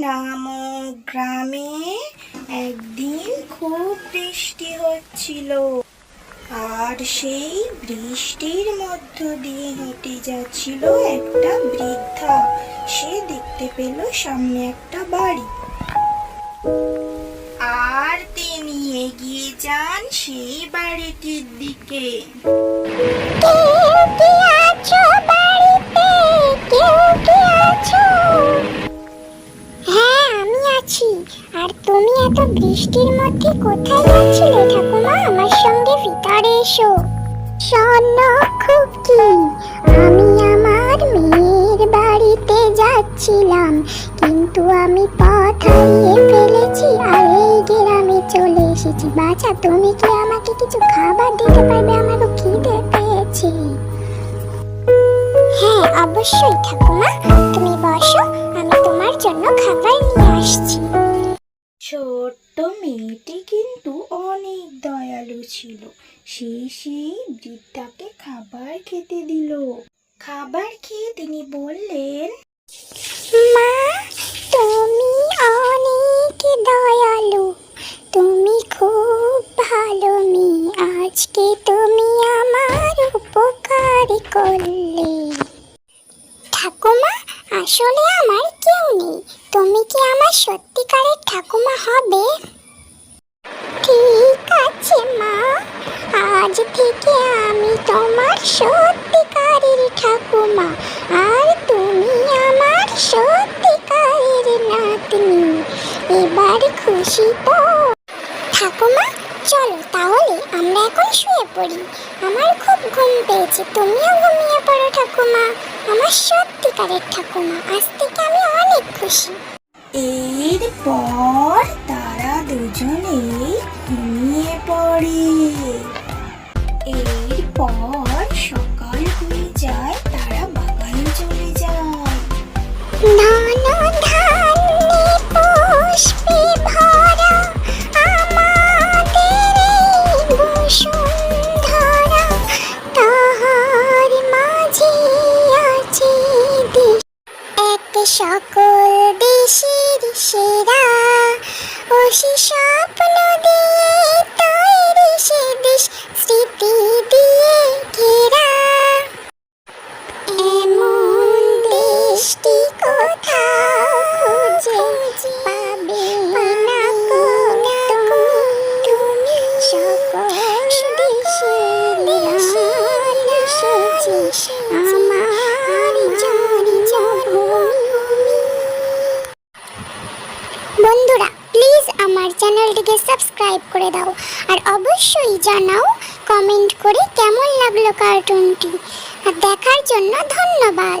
নামক গ্রামে একদিন খুব বৃষ্টি হচ্ছিল। আর সেই বৃষ্টির মধ্য দিয়ে হেঁটে যাচ্ছিল একটা বৃদ্ধা। সে দেখতে পেল সামনে একটা বাড়ি। আর তিনি এগিয়ে যান সেই বাড়িটির দিকে। আর তুমি এত বৃষ্টির মধ্যে কোথায় যাচ্ছিলে ঠাকুমা? আমার সঙ্গে ভিতরে এসো। খুকি, আমি আমার মেয়ের বাড়িতে যাচ্ছিলাম, কিন্তু আমি পথ হারিয়ে ফেলেছি, আর এই গ্রামে চলে এসেছি। বাছা, তুমি কি আমাকে কিছু খাবার দিতে পারবে? আমাকে খিদে পেয়েছে। হ্যাঁ অবশ্যই ঠাকুমা। তুমি বসো, আমি তোমার জন্য খাবার নিয়ে আসছি। ছোট্ট মেয়েটি কিন্তু অনেক দয়ালু ছিল। সে সেই বৃদ্ধাকে খাবার খেতে দিল। খাবার খেয়ে তিনি বললেন মা তুমি অনেক দয়ালু। তুমি খুব ভালো মেয়ে। আজকে তুমি আমার উপকার করলে। ঠাকুমা আসলে আমার কেউ নেই তুমি কি আমার সত্যিকারের ঠাকুমা হবে? ঠিক আছে, মা। আজ থেকে আমি তোমার সত্যিকারের ঠাকুমা। আর তুমি আমার সত্যিকারের নাতনি। এবার খুশি তো? ঠাকুমা, চলো তাহলে আমরা এখন শুয়ে পড়ি। আমার খুব ঘুম পেয়েছে। তুমিও ঘুমিয়ে পড়ো, ঠাকুমা। আমার সত্যিকারের ঠাকুমা আজ থেকে আমি অনেক খুশি। এরপর তারা দুজনেই ঘুমিয়ে পড়ে। এরপর সকল দেশের সেরা ও সাবস্ক্রাইব করে দাও। আর অবশ্যই জানাও কমেন্ট করে কেমন লাগল কার্টুনটি আর দেখার জন্য ধন্যবাদ।